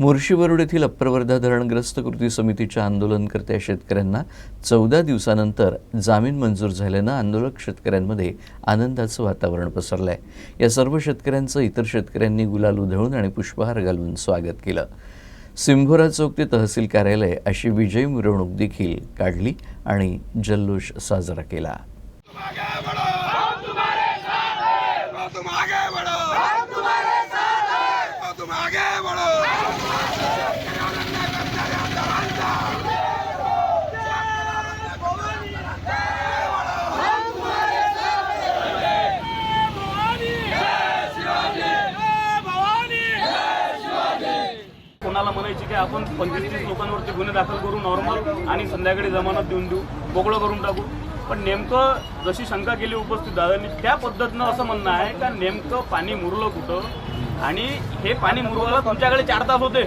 मोर्शीवरुड येथील अप्पर वर्धा धरणग्रस्त कृती समितीच्या आंदोलनकर्त्या शेतकऱ्यांना चौदा दिवसानंतर जामीन मंजूर झाल्यानं आंदोलक शेतकऱ्यांमध्ये आनंदाचं वातावरण पसरलं आहे या सर्व शेतकऱ्यांचं इतर शेतकऱ्यांनी गुलाल उधळून आणि पुष्पहार घालून स्वागत केलं. सिंभोरा चौक ते तहसील कार्यालय अशी विजयी मिरवणूक देखील काढली आणि जल्लोष साजरा केला. कोणाला म्हणायची की आपण पंचवीस तीस लोकांवरती गुन्हे दाखल करू नॉर्मल आणि संध्याकाळी जमानत देऊन देऊ मोकळं करून टाकू. पण नेमकं जशी शंका केली उपस्थित दादांनी त्या पद्धतीनं असं म्हणणं आहे का नेमकं पाणी मुरलं कुठं? आणि हे पाणी मुरवायला तुमच्याकडे चार तास होते.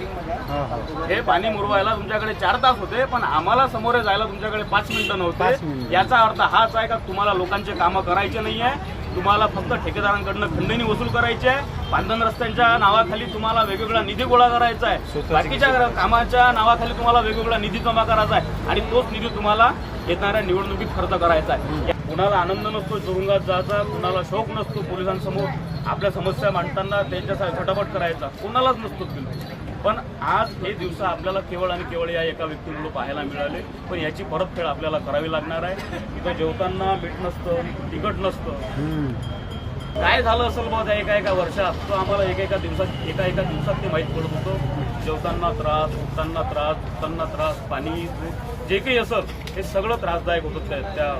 हे पाणी मुरवायला तुमच्याकडे चार तास होते पण आम्हाला समोर जायला तुमच्याकडे पाच मिनिटं नव्हते. याचा अर्थ हाच आहे का तुम्हाला लोकांचे कामं करायचे नाही आहे तुम्हाला फक्त ठेकेदारांकडनं खंडणी वसूल करायची आहे. बांधण रस्त्यांच्या नावाखाली तुम्हाला वेगवेगळा निधी गोळा करायचा आहे. बाकीच्या कामाच्या नावाखाली तुम्हाला वेगवेगळा निधी जमा करायचा आहे. आणि तोच निधी तुम्हाला येणाऱ्या निवडणुकीत खर्च करायचा आहे. कुणाला आनंद नसतो तुरुंगात जायचा कुणाला शौक नसतो पोलिसांसमोर. आपल्या समस्या मांडताना त्यांच्यासाठी झटापट करायचा. कुणालाच नसतो बिलकुल पण आज हे दिवस आपल्याला केवळ आणि केवळ या एका व्यक्तीमुळे पाहायला मिळाले. पण याची परतफेड आपल्याला करावी लागणार आहे. इथं जेवताना मीठ नसतं तिखट नसतं. काय झालं असेल बघ त्या एका एका वर्षात? तो आम्हाला एका एका दिवसात एका एका दिवसात ते माहीत पडत होतं. जेवताना त्रास उठताना त्रास उठताना त्रास पाणी जे काही असेल हे सगळं त्रासदायक होतं त्या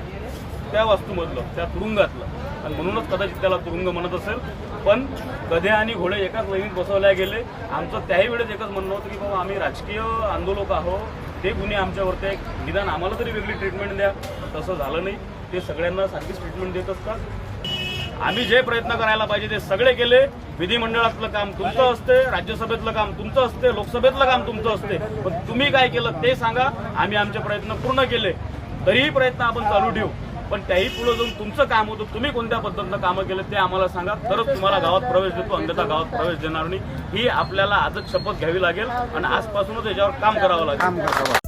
त्या वास्तूमधलं त्या तुरुंगातलं. आणि म्हणूनच कदाचित त्याला तुरुंग म्हणत असेल. पण गधे आणि घोडे एकाच लाईनीत बसवल्या गेले. आमचं त्याही वेळेस एकच म्हणणं होतं की बाबा आम्ही राजकीय आंदोलक आहोत. ते गुन्हे आमच्यावरती एक निदान आम्हाला तरी वेगळी ट्रीटमेंट द्या. तसं झालं नाही. ते सगळ्यांना सारखीच ट्रीटमेंट देत असतात. आम्ही जे प्रयत्न करायला पाहिजे ते सगळे केले. विधिमंडळातलं काम तुमचं असते. राज्यसभेतलं काम तुमचं असते. लोकसभेतलं काम तुमचं असते. पण तुम्ही काय केलं ते सांगा. आम्ही आमचे प्रयत्न पूर्ण केले. तरीही प्रयत्न आपण चालू ठेवू. पण त्याही पुढे जाऊन तुमचं काम होतं. तुम्ही कोणत्या पद्धतीनं कामं केलं ते आम्हाला सांगा. तरच तुम्हाला गावात प्रवेश देतो अन्यथा गावात प्रवेश देणार नाही. ही आपल्याला आजच शपथ घ्यावी लागेल आणि आजपासूनच याच्यावर काम करावं लागेल.